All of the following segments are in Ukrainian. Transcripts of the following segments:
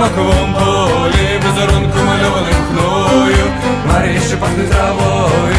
маковому полі, безоронку мальованим хною, Марія ще пахне травою.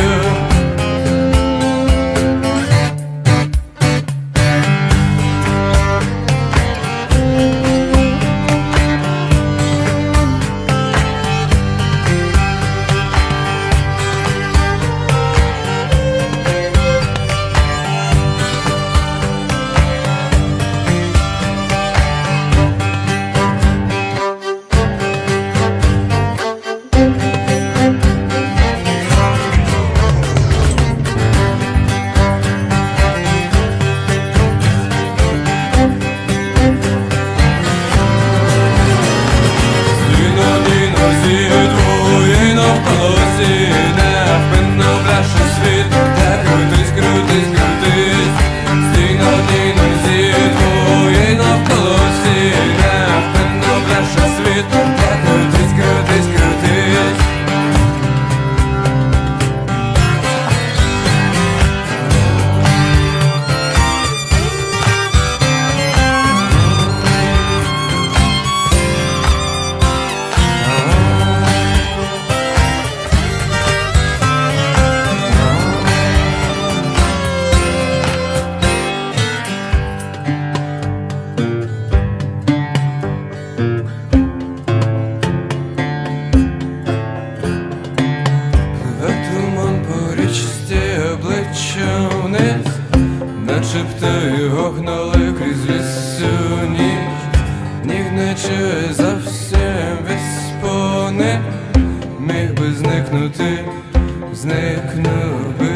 Начебто його гнали крізь всю ніч, ніг не чує зовсім без пони, міг би зникнути, зникнув би